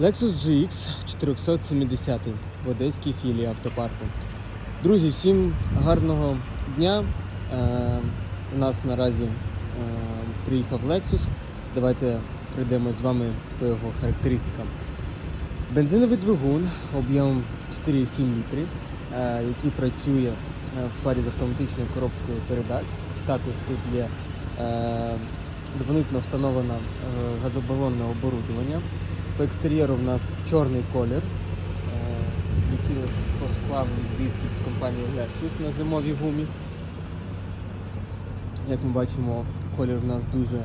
Lexus GX 470 в одеській філії автопарку. Друзі, всім гарного дня. Е, у нас наразі е, приїхав Lexus. Давайте пройдемо з вами по його характеристикам. Бензиновий двигун об'ємом 4,7 літри, е, який працює е, в парі з автоматичною коробкою передач. Також тут є е, дополнительно встановлено е, газобалонне оборудовання. По екстер'єру в нас чорний колір. Летіло склавних дисків від компанії Lexus на зимовій гумі. Як ми бачимо, колір у нас дуже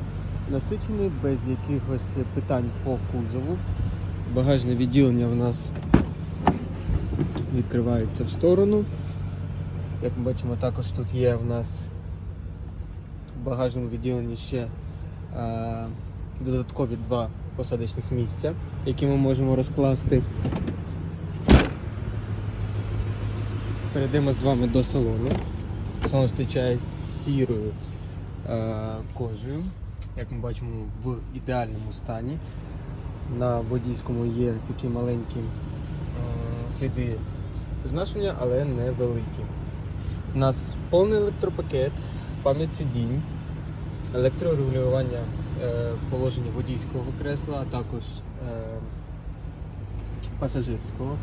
насичений, без якихось питань по кузову. Багажне відділення в нас відкривається в сторону. Як ми бачимо, також тут є в нас в багажному відділенні ще е, додаткові два посадочних місця, які ми можемо розкласти. Перейдемо з вами до салону. Салон зустрічає сірою е, кожею. Як ми бачимо, в ідеальному стані. На водійському є такі маленькі е, сліди зношення, але невеликі. У нас повний електропакет, пам'ять сидінь, електрорегулювання е, положення водійського кресла, а також е, пасажирського.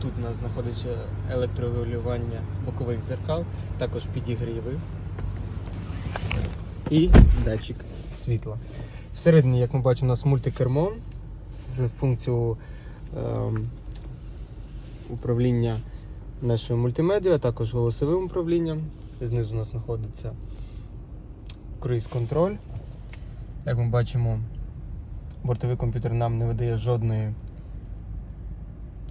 Тут у нас знаходиться електрорегулювання бокових зеркал, також підігріви і датчик світла. Всередині, як ми бачимо, у нас мультикермо з функцією ем, управління нашою мультимедією, а також голосовим управлінням. Знизу у нас знаходиться круїз-контроль. Як ми бачимо, бортовий комп'ютер нам не видає жодної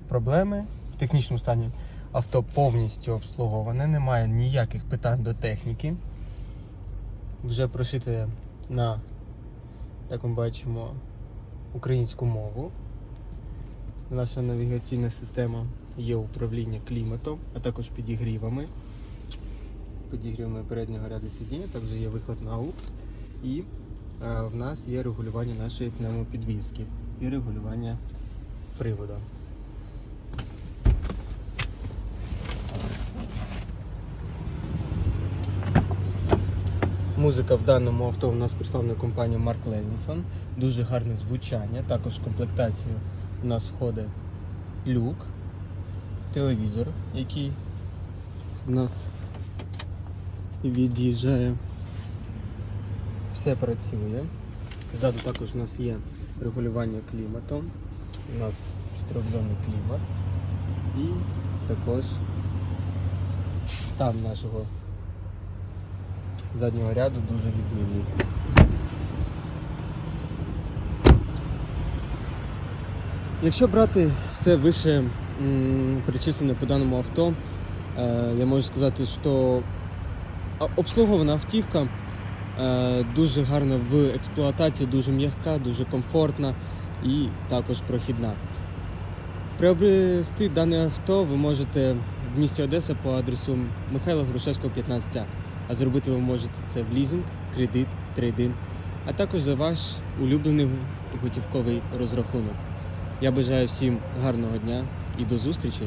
проблеми. В технічному стані авто повністю обслуговане, немає ніяких питань до техніки. Вже прошите на, як ми бачимо, українську мову. Наша навігаційна система є управління кліматом, а також підігрівами. Підігрівами переднього ряду сидіння, також є виход на AUX і е, в нас є регулювання нашої пневмопідвіски і регулювання приводу. Музика в даному авто у нас представлена компанією Mark Levinson. Дуже гарне звучання. Також в комплектацію у нас входить люк, телевізор, який у нас від'їжджає. Все працює. Ззаду також у нас є регулювання клімату. У нас чотирьохзонний клімат. І також стан нашого заднього ряду дуже відмінний. Якщо брати все вище м, перечислене по даному авто, е, я можу сказати, що обслугована автівка е, дуже гарна в експлуатації, дуже м'яка, дуже комфортна і також прохідна. Приобрести дане авто ви можете в місті Одеса по адресу Михайла Грушевського, 15А. А зробити ви можете це в лізинг, кредит, трейдин, а також за ваш улюблений готівковий розрахунок. Я бажаю всім гарного дня і до зустрічі!